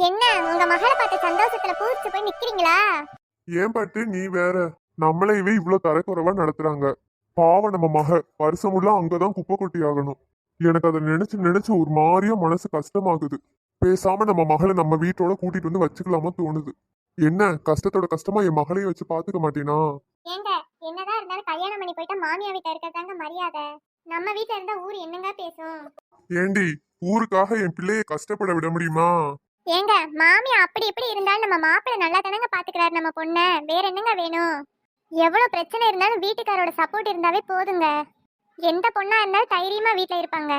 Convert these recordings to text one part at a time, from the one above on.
என்ன உங்க மகளை பார்த்த சந்தோஷத்துல பூரிச்சு போய் நிக்கிறீங்களா? ஏன் பட்டு நீ வேற? நம்மளையவே இவ்ளோ தரக்குறைவா நடத்துறாங்க. பாவம் நம்ம மக. வருஷமுள்ள அங்கதான் குப்பை கொட்டி ஆகணும். எனக்கு அதை நினைச்சு நினைச்சு ஒரு மாதிரியா மனசு கஷ்டமாகுது. பேசாம நம்ம மகளை நம்ம வீட்டோட கூட்டிட்டு வந்து வச்சுக்கலாமா தோணுது. என்ன கஷ்டத்தோட கஷ்டமா என் மகளையும் வச்சு பாத்துக்க மாட்டேனா? ஏங்க என்னதான் இருந்தாலும் கல்யாணம் பண்ணி போயிட்டா மாமியா வீட்டை இருக்கிறதாங்க மரியாதை. நம்ம வீட்டுல இருந்தா ஊர் என்னங்க பேசும்? ஏண்டி ஊருக்காக என் பிள்ளைய கஷ்டப்பட விட முடியுமா? ஏங்க மாமியா அப்படி இப்படி இருந்தாலும் நம்ம மாப்பிள்ளை நல்லா தானங்க பாத்துக்கிறாரு நம்ம பொண்ண. வேற என்னங்க வேணும்? எவ்வளவு பிரச்சனை இருந்தாலும் வீட்டுக்காரோட சப்போர்ட் இருந்தாவே போதுங்க. எந்த பொண்ணா இருந்தாலும் தைரியமா வீட்ல இருப்பாங்க.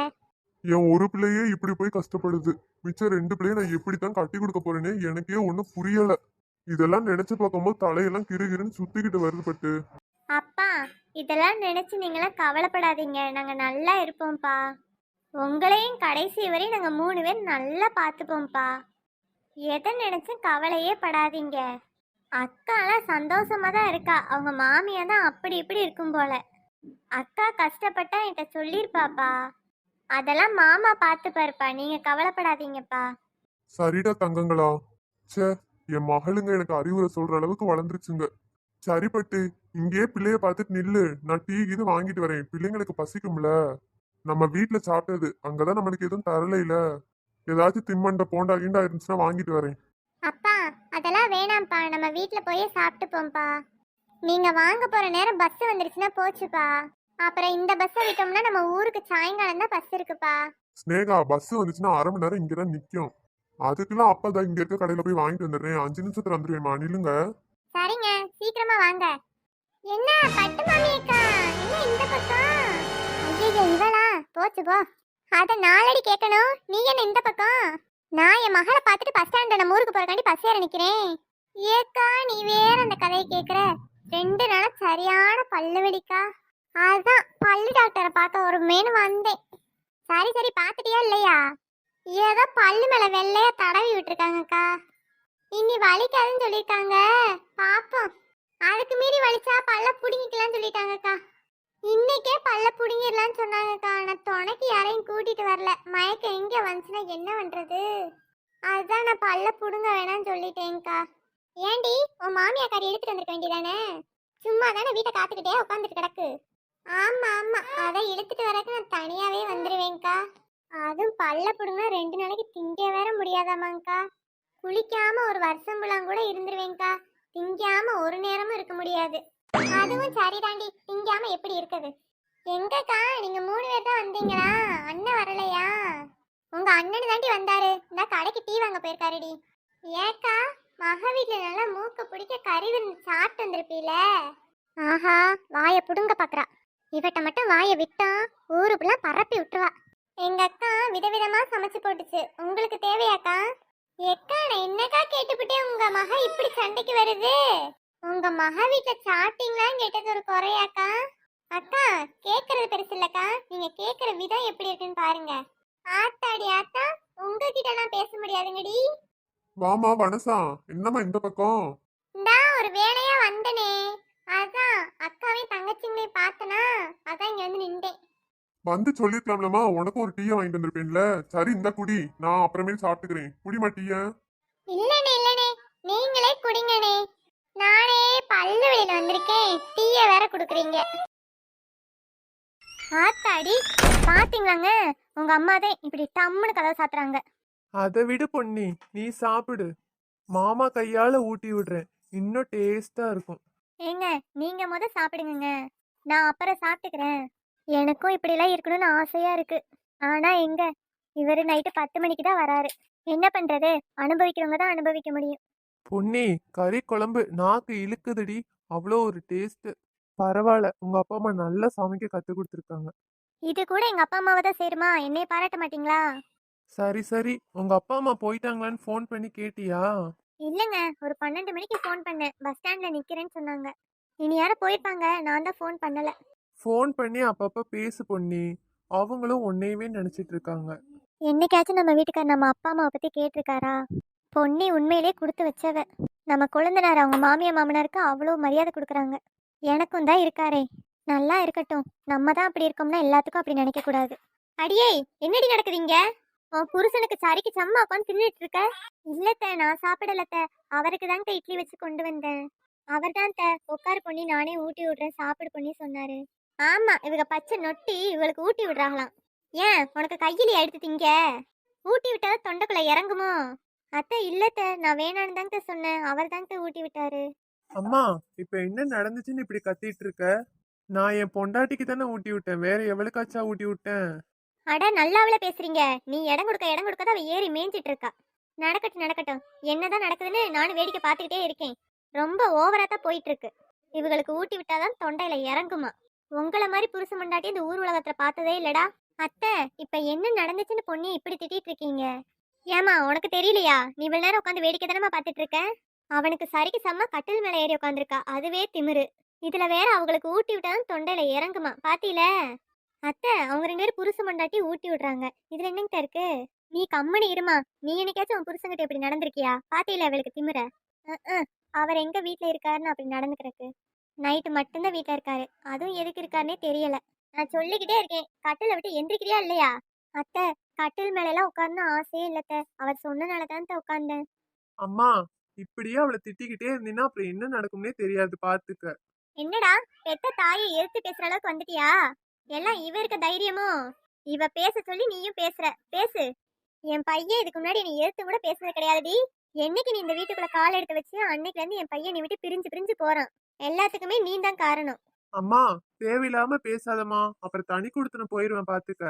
என் ஒரு பிள்ளையே இப்படி போய் கஷ்டப்படுது. மிச்சம் ரெண்டு பிள்ளைய நான் எப்படித்தான் கட்டி கொடுக்க போறேனே எனக்கே ஒன்றும் புரியல. இதெல்லாம் நினைச்சு பார்க்கும்போது தலையெல்லாம் கிறுகிறுன்னு சுத்திக்கிட்டு வருது பட்டு. அப்பா இதெல்லாம் நினைச்சு நீங்களாம் கவலைப்படாதீங்க. நாங்க நல்லா இருப்போம்ப்பா. உங்களையும் கடைசி வரை நாங்க மூணு பேர் நல்லா பார்த்துப்போம்ப்பா. எதை நினைச்சும் கவலையே படாதீங்க. அக்காலாம் சந்தோஷமா தான் இருக்கா. அவங்க மாமியா தான் அப்படி இப்படி இருக்கும் போல. அக்கா கஷ்டப்பட்டா என்கிட்ட சொல்லிருப்பாப்பா. அதெல்லாம் மாமா பார்த்துப்பாருப்பா. நீங்க கவலைப்படாதீங்கப்பா. சரிடா தங்கங்களா. சே என் மகளுங்க எனக்கு அறிவுரை சொல்ற அளவுக்கு வளர்ந்துருச்சுங்க. சரிப்பட்டு இங்கேயே பிள்ளைய பார்த்துட்டு நில்லு. நான் டீ இது வாங்கிட்டு வரேன். பிள்ளைங்களுக்கு பசிக்கும்ல. நம்ம வீட்டுல சாப்பிட்டது. அங்கதான் நம்மளுக்கு எதுவும் தரலைல ஏதாச்சும் தின்பண்ட போண்டா கீண்டா இருந்துச்சுன்னா வாங்கிட்டு வரேன். அப்பா அதெல்லாம் வேணாம்ப்பா. நம்ம வீட்டில் போய் சாப்பிட்டு போம்ப்பா நீங்க வாங்க போற நேரம் பஸ் வந்துருச்சுன்னா போச்சுப்பா. அப்புறம் இந்த பஸ்ஸை விட்டோம்னா நம்ம ஊருக்கு சாயங்காலம் தான் பஸ் இருக்குப்பா. ஸ்னேகா பஸ் வந்துச்சுன்னா அரை மணி நேரம் இங்கதான் நிக்கும். அதுக்கெல்லாம் அப்பதான் இங்க இருக்க கடையில போய் வாங்கிட்டு வந்துடுறேன். அஞ்சு நிமிஷத்துல வந்துருவேமா நில்லுங்க. சரிங்க. சீக்கிரமா வாங்க. என்ன பட்டு மாமி அக்கா? என்ன இந்த பக்கம்? ஐயோ இவளா? போச்சு போ. அத நாளடி கேட்கணும் நீ என்ன இந்த பக்கம்? நான் என் மகளை பார்த்துட்டு பஸ் ஸ்டாண்ட் நம்ம ஊருக்கு போறக்காண்டி பஸ் ஏற நிக்கிறேன். ஏக்கா நீ வேற அந்த கதையை கேக்குற. ரெண்டு நாளா சரியான பல்லு வெடிக்கா அதான் பல்லு டாக்டரை பார்த்த ஒரு மேனு வந்தேன். சரி சரி பார்த்துட்டியா இல்லையா? ஏதோ பல்லு மேல வெள்ளையா தடவி விட்டுருக்காங்கக்கா. இனி வலிக்காதுன்னு சொல்லியிருக்காங்க. பாப்போம். அதுக்கு மீறி வலிச்சா பல்ல புடுங்கிக்கலாம்னு சொல்லிட்டாங்கக்கா. இன்னைக்கே பல்ல புடுங்கிடலாம்னு சொன்னாங்கக்கா. நான் துணைக்கு யாரையும் கூட்டிட்டு வரல. மயக்கம் எங்க வந்துச்சுன்னா என்ன பண்றது? அதுதான் நான் பல்ல புடுங்க வேணாம்னு சொல்லிட்டேன்க்கா. ஏண்டி உன் மாமியாக்காரி எடுத்துட்டு வந்திருக்க வேண்டியதானே? சும்மா தானே வீட்டை காத்துக்கிட்டே உட்காந்துட்டு கிடக்கு? ஆமா ஆமா. அதை இழுத்துட்டு வரக்கு நான் தனியாவே வந்துருவேன்க்கா. அதுவும் பல்ல புடுங்க ரெண்டு நாளைக்கு திங்க வேற முடியாதாமாங்க்கா. குளிக்காம ஒரு வருஷம் புலாம் கூட இருந்துருவேங்க்கா திங்காம ஒரு நேரமும் இருக்க முடியாது. அதுவும் சரிதாண்டி. திங்காம எப்படி இருக்குது? எங்கக்கா? நீங்க மூணு பேர் தான் வந்தீங்களா? அண்ணன் வரலையா? உங்க அண்ணன் தாண்டி வந்தாரு. இந்த கடைக்கு டீ வாங்க போயிருக்காருடி. ஏக்கா மக வீட்டுல நல்லா மூக்க பிடிக்க கறி சாப்பிட்டு வந்திருப்பீல? ஆஹா வாய புடுங்க பாக்குறா. இவட்ட மட்டும் வாயை விட்டா ஊருக்குள்ள பரப்பி விட்டுருவா. எங்க அக்கா விதவிதமா சமைச்சு போட்டுச்சு. உங்களுக்கு தேவையாக்கா? எக்கா நான் என்னக்கா கேட்டுப்பிட்டே உங்க மக இப்படி சண்டைக்கு வருது? உங்க மக வீட்டுல சாப்பிட்டீங்களான்னு கேட்டது ஒரு குறையாக்கா? அக்கா கேக்குறது பெருசு இல்லக்கா. நீங்க கேக்குற விதம் எப்படி இருக்குன்னு பாருங்க. ஆத்தாடி ஆத்தா உங்ககிட்ட நான் பேச முடியாதுங்கடி. வாமா வனசா. என்னம்மா இந்த பக்கம்? இந்தா ஒரு வேலையா வந்தனே. அதான் அக்காவையும் தங்கச்சிங்களையும் பார்த்தனா அதான் இங்க வந்து நின்றேன். வந்து சொல்லிருக்கலாம்லம்மா. உனக்கும் ஒரு டீயை வாங்கிட்டு வந்திருப்பேன்ல. சரி இந்த குடி. நான் அப்புறமேல் சாப்பிட்டுக்கிறேன். குடிமா டீய? இல்லனே இல்லனே. நீங்களே குடிங்கனே. நானே பல்லு வெளியில வந்திருக்கேன். டீய வேற குடுக்குறீங்க. ஆத்தாடி பாத்தீங்களாங்க? உங்க அம்மா தான் இப்படி டம்முன்னு கதவை சாத்துறாங்க. அதை விடு பொன்னி நீ சாப்பிடு. மாமா கையால ஊட்டி விடுறேன். இன்னும் டேஸ்டா இருக்கும். ஏங்க நீங்க முத சாப்பிடுங்க நான் அப்புறம் சாப்பிட்டுக்கிறேன். எனக்கும் இப்படிலாம் இருக்கணும்னு ஆசையா இருக்கு. ஆனா எங்க? இவரு நைட்டு பத்து மணிக்கு தான் வராரு. என்ன பண்றது? அனுபவிக்கிறவங்க தான் அனுபவிக்க முடியும். பொன்னி கறி குழம்பு நாக்கு இழுக்குதுடி. அவ்வளோ ஒரு டேஸ்ட் பரவாயில்ல உங்க அப்பா அம்மா நல்லா சமைக்க கத்து கொடுத்துருக்காங்க. இது கூட எங்க அப்பா அம்மாவை தான் சேருமா? என்னைய பாராட்ட மாட்டீங்களா? சரி சரி. உங்க அப்பா அம்மா போயிட்டாங்களான்னு ஃபோன் பண்ணி கேட்டியா? இல்லைங்க. ஒரு பன்னெண்டு மணிக்கு ஃபோன் பண்ணேன். பஸ் ஸ்டாண்ட்ல நிக்கிறேன்னு சொன்னாங்க. இனி யாரும் போயிருப்பாங்க. நான் தான் ஃபோன் பண்ணல. ஃபோன் பண்ணி அப்பப்ப பேசு பொன்னி. அவங்களும் உன்னையவே நினைச்சிட்டு இருக்காங்க. என்னைக்காச்சும் நம்ம வீட்டுக்கார் நம்ம அப்பா அம்மாவை பத்தி கேட்டிருக்காரா? பொன்னி உண்மையிலே கொடுத்து வச்சவ. நம்ம குழந்தனார் அவங்க மாமியார் மாமனாருக்கு அவ்வளோ மரியாதை கொடுக்குறாங்க. எனக்கும் தான் இருக்காரே. நல்லா இருக்கட்டும். நம்ம தான் அப்படி இருக்கோம்னா எல்லாத்துக்கும் அப்படி நினைக்க கூடாது. அடியே என்னடி நடக்குதுங்க உன் புருஷனுக்கு சரிக்கு சம்மா உட்காந்து தின்னுட்டு இருக்க. இல்லத்த நான் சாப்பிடலத்த. அவருக்கு தாங்க இட்லி வச்சு கொண்டு வந்தேன். அவர் தான் உட்கார் பொண்ணி நானே ஊட்டி விடுறேன். சாப்பிடு பொண்ணி சொன்னாரு. ஆமா இவங்க பச்சை நொட்டி இவளுக்கு ஊட்டி விடுறாங்களாம். ஏன் உனக்கு கையில எடுத்து திங்க? ஊட்டி விட்டா தொண்டைக்குள்ள இறங்குமோ? அத்தை இல்லத்த நான் வேணான்னு தாங்க சொன்னேன். அவர் தாங்க ஊட்டி விட்டாரு. அம்மா இப்ப என்ன நடந்துச்சுன்னு இப்படி கத்திட்டு இருக்க? நான் என் பொண்டாட்டிக்கு தானே ஊட்டி விட்டேன். வேற எவளுக்காச்சா ஊட்டி விட்டேன்? அட நல்லாவில பேசுறீங்க. நீ இடம் கொடுக்க இடம் கொடுக்க அவ ஏறி மேய்ஞ்சிட்டு இருக்கா நடக்கட்டும் நடக்கட்டும். என்னதான் நடக்குதுன்னு நானும் வேடிக்கை பார்த்துக்கிட்டே இருக்கேன். ரொம்ப ஓவரா தான் போயிட்டு இருக்கு இவங்களுக்கு ஊட்டி விட்டாதான் தொண்டையில இறங்குமா? உங்கள மாதிரி புருஷ மண்டாட்டி இந்த ஊர் உலகத்துல பார்த்ததே இல்லடா. அத்தை இப்ப என்ன நடந்துச்சுன்னு பொண்ணி இப்படி திட்டிட்டு இருக்கீங்க? ஏமா உனக்கு தெரியலையா? நீ இவ்வளவு நேரம் உட்காந்து வேடிக்கை தானமா பார்த்துட்டு இருக்க அவனுக்கு சரிக்கு செம்ம கட்டில் மேல ஏறி உட்காந்துருக்கா அதுவே திமிரு. இதுல வேற அவங்களுக்கு ஊட்டி விட்டாலும் தொண்டையில இறங்குமா. பாத்தீல? அத்தை அவங்க ரெண்டு பேரும் புருஷ மண்டாட்டி ஊட்டி விடுறாங்க. இதுல என்னங்க இருக்கு? நீ கம்மனி இருமா. நீ என்னைக்காச்சும் உன் புருஷங்கிட்ட இப்படி நடந்திருக்கியா? பாத்தீல அவளுக்கு திமிர? அவர் எங்க வீட்டுல இருக்காருன்னு அப்படி நடந்துக்கிறக்கு நைட்டு மட்டும்தான் வீட்டுல இருக்காரு. அதுவும் எதுக்கு இருக்காருன்னே தெரியல. நான் சொல்லிக்கிட்டே இருக்கேன். கட்டில விட்டு எந்திரிக்கிறியா இல்லையா? அத்தை கட்டில் மேல எல்லாம் உட்கார்ந்து ஆசையே இல்லத்த. அவர் சொன்னனால தான் உட்கார்ந்தேன். அம்மா இப்படியே அவளை திட்டிக்கிட்டே இருந்தீன்னா அப்புறம் என்ன நடக்கும்னே தெரியாது பாத்துக்க. என்னடா பெத்த தாயை எதிர்த்து பேசுற அளவுக்கு வந்துட்டியா? எல்லாம் இவ இருக்க தைரியமோ? இவ பேச சொல்லி நீயும் பேசுற. பேசு. என் பையன் இதுக்கு முன்னாடி நீ எதிர்த்து கூட பேசுனது கிடையாதுடி. என்னைக்கு நீ இந்த வீட்டுக்குள்ள கால் எடுத்து வச்சு அன்னைக்குல இருந்து என் பையன் நீ விட்டு பிரிஞ்சு பிரிஞ்சு போறான். எல்லாத்துக்குமே நீ தான் காரணம். அம்மா தேவையில்லாம பேசாதம்மா. அப்புறம் தனி கொடுத்துன போயிருவேன் பாத்துக்க.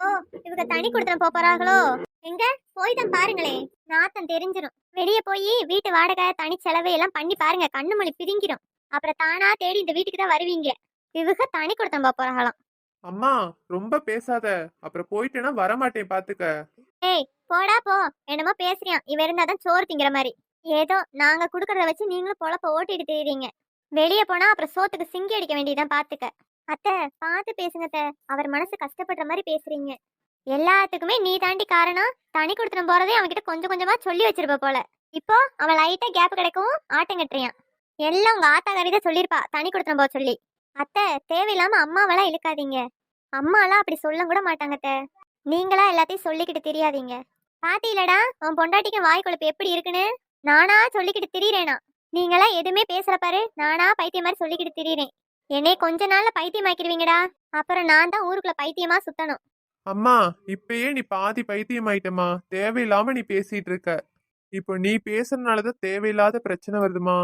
ஓ இவங்க தனி கொடுத்துன போறாங்களோ எங்க? போய் தான் பாருங்களே. நாத்தம் தெரிஞ்சிரும். வெளியே போய் வீட்டு வாடகை தனி செலவு எல்லாம் பண்ணி பாருங்க. கண்ணு மொழி பிரிங்கிரும் அப்புறம் தானா தேடி இந்த வீட்டுக்கு தான் வருவீங்க. இவங்க தனி கொடுத்தம் போப் போறாங்களாம் அம்மா ரொம்ப பேசாத. அப்புறம் போயிட்டேன்னா வரமாட்டேன் பாத்துக்க. ஏய் போடா போ. என்னமோ பேசுறியான் இவ இருந்தாதான் சோறு திங்கிற மாதிரி. ஏதோ நாங்க குடுக்கறத வச்சு நீங்களும் பொழப்ப ஓட்டிட்டு தெரியுறீங்க. வெளியே போனா அப்புறம் சோத்துக்கு சிங்கி அடிக்க வேண்டியதான் பாத்துக்க. அத்தை பார்த்து பேசுங்க அத்தை. அவர் மனசு கஷ்டப்படுற மாதிரி பேசுறீங்க. எல்லாத்துக்குமே நீ தாண்டி காரணம் தனி கொடுத்துட்டு போறதே அவன்கிட்ட கொஞ்சம் கொஞ்சமா சொல்லி வச்சிருப்ப போல. இப்போ அவன் லைட்டா கேப் கிடைக்கவும் ஆட்டம் கட்டுறியான். எல்லாம் உங்க ஆத்தா கவிதை சொல்லியிருப்பா தனி கொடுத்துட்டு போக சொல்லி. அத்தை தேவையில்லாம அம்மாவெல்லாம் இழுக்காதீங்க. அம்மாலாம் அப்படி சொல்ல கூட மாட்டாங்க அத்தை. நீங்களா எல்லாத்தையும் சொல்லிக்கிட்டு தெரியாதீங்க. பாத்தீங்களடா உன் பொண்டாட்டிக்கு வாய் குழப்பு எப்படி இருக்குன்னு? நானா சொல்லிக்கிட்டு திரியறேனா? நீங்களா எதுவுமே பேசுற பாரு நானா பைத்தியம் மாதிரி சொல்லிக்கிட்டு திரியறேன். என்னை கொஞ்ச நாள்ல பைத்தியமாக்கிடுவீங்கடா. அப்புறம் நான் தான் ஊருக்குள்ள பைத்தியமா சுத்தணும். அம்மா இப்பயே நீ பாதி பைத்தியம் ஆயிட்டமா தேவையில்லாம நீ பேசிட்டு இருக்க இப்போ நீ பேசுறதுனாலதான் தேவையில்லாத பிரச்சனை வருதுமா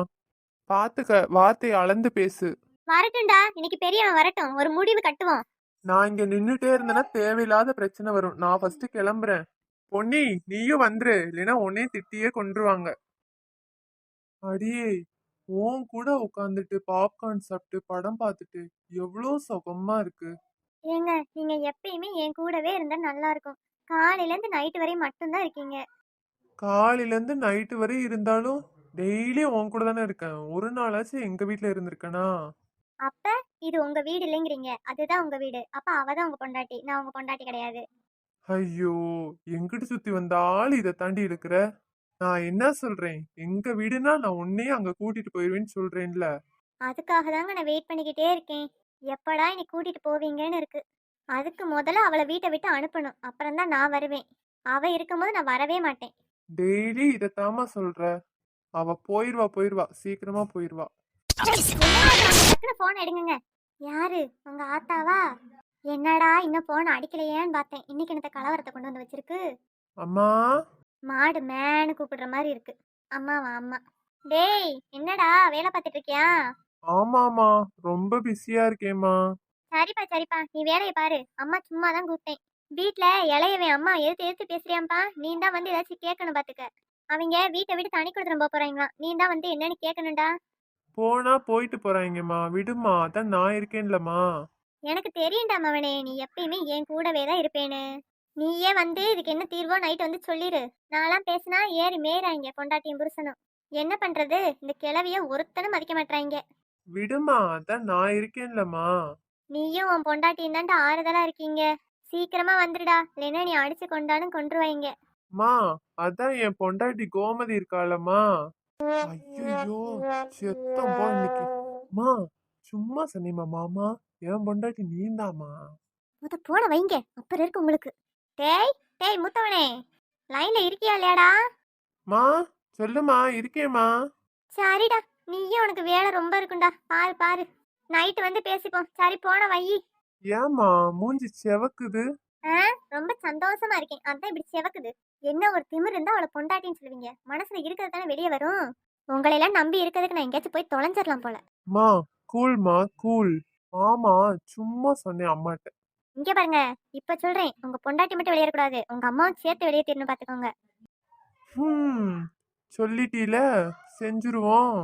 பாத்துக்க வார்த்தையை அளந்து பேசு. வரட்டும்டா. இன்னைக்கு பெரியவன் வரட்டும். ஒரு முடிவு கட்டுவோம். நான் இங்க நின்னுட்டே இருந்தேன்னா தேவையில்லாத பிரச்சனை வரும். நான் ஃபர்ஸ்ட் கிளம்புறேன். பொன்னி நீயும் வந்துரு. இல்லைன்னா உன்னையும் திட்டியே கொன்றுவாங்க. அடியே உன் கூட உட்காந்துட்டு பாப்கார்ன் சாப்பிட்டு படம் பார்த்துட்டு எவ்வளோ சுகமா இருக்கு. ஏங்க நீங்க எப்பயுமே என் கூடவே இருந்தா நல்லா இருக்கும். காலையில இருந்து நைட்டு வரையும் மட்டும்தான் இருக்கீங்க. காலையில இருந்து நைட்டு வரை இருந்தாலும் டெய்லி உன் கூட தானே இருக்கேன். ஒரு நாளாச்சும் எங்க வீட்ல இருந்திருக்கேனா? அப்ப இது உங்க வீடு இல்லைங்கிறீங்க. அதுதான் உங்க வீடு. அப்ப அவதான் உங்க பொண்டாட்டி. நான் உங்க பொண்டாட்டி கிடையாது. ஐயோ எங்கிட்டு சுத்தி வந்தாலும் இதை தாண்டி இருக்கிற நான் என்ன சொல்றேன்? எங்க வீடுனா நான் உன்னையே அங்க கூட்டிட்டு போயிருவேன்னு சொல்றேன்ல. அதுக்காக தாங்க நான் வெயிட் பண்ணிக்கிட்டே இருக்கேன். எப்படா என்னை கூட்டிட்டு போவீங்கன்னு இருக்கு. அதுக்கு முதல்ல அவளை வீட்டை விட்டு அனுப்பணும். அப்புறம் தான் நான் வருவேன். அவ இருக்கும்போது நான் வரவே மாட்டேன். டெய்லி இதைத்தாம்மா சொல்ற. அவ போயிருவா போயிருவா. சீக்கிரமா போயிருவா. போன் எடுங்க யாரு? உங்க ஆத்தாவா? என்னடா இன்னும் போன் அடிக்கலையேன்னு பார்த்தேன். இன்னைக்கு என்னத்த கலவரத்தை கொண்டு வந்து வச்சிருக்கு? அம்மா? மாடு மேனு கூப்பிடுற மாதிரி இருக்கு. அம்மாவா அம்மா. டேய் என்னடா? வேலை பார்த்துட்டு இருக்கியா? ஆமாமா ரொம்ப பிஸியா இருக்கேம்மா. சரிப்பா சரிப்பா. நீ வேலையை பாரு. அம்மா சும்மா தான் கூப்பிட்டேன். வீட்ல இளையவன் அம்மா எதிர்த்து எதிர்த்து பேசுறியாம்பா நீ தான் வந்து ஏதாச்சும் கேட்கணும் பாத்துக்க. அவங்க வீட்டை விட்டு தனி கொடுத்துட்டு போக போறாங்களாம் நீ தான் வந்து என்னன்னு கேட்கணும்டா. போனா போயிட்டு போறாங்கம்மா விடுமா அதான் நான் இருக்கேன்லம்மா. எனக்கு தெரியும்டா மவனே. நீ எப்பயுமே என் கூடவே தான் இருப்பேன்னு. நீயே வந்து இதுக்கு என்ன தீர்வோ நைட் வந்து சொல்லிரு. நான்லாம் பேசினா ஏறி மேறாங்க பொண்டாட்டியும் புருஷனும். என்ன பண்றது? இந்த கிழவிய ஒருத்தனும் மதிக்க மாட்டாங்க விடுமா அதான் நான் இருக்கேன்லம்மா. நீயும் உன் பொண்டாட்டியும் தான்டா ஆறுதலா இருக்கீங்க. சீக்கிரமா வந்துடுடா. இல்லைன்னா நீ அடிச்சு கொண்டாலும் கொன்றுவாங்க மா அதான் என் பொண்டாட்டி கோமதி இருக்காளம்மா. ஐயோ செத்தம் போ இன்னைக்கு. மா சும்மா சொன்னீமா மாமா. என் பொண்டாட்டி நீந்தாமா முத போன வைங்க. அப்புறம் இருக்கு உங்களுக்கு. டேய் டேய் முத்தவனே லைன்ல இருக்கியா இல்லையாடா? மா சொல்லுமா இருக்கேம்மா. சரிடா நீயும் உனக்கு வேலை ரொம்ப இருக்கும்டா. பாரு பாரு. நைட்டு வந்து பேசிப்போம். சரி போன வையி ஏம்மா மூஞ்சி செவக்குது. ஆ ரொம்ப சந்தோஷமா இருக்கேன். அதான் இப்படி செவக்குது. என்ன ஒரு திமிரு இருந்தா அவளை பொண்டாட்டின்னு சொல்லுவீங்க. மனசுல இருக்கிறது தானே வெளியே வரும். உங்களை எல்லாம் நம்பி இருக்கிறதுக்கு நான் எங்கேயாச்சும் போய் தொலைஞ்சிடலாம் போல. மா கூல்மா கூல் ஆமா சும்மா சொன்னேன் அம்மாட்ட. இங்க பாருங்க. இப்ப சொல்றேன். உங்க பொண்டாட்டி மட்டும் வெளியேறக்கூடாது உங்க அம்மாவும் சேர்த்து வெளியே தீரணும் பாத்துக்கோங்க சொல்லிட்டீல? செஞ்சுருவோம்.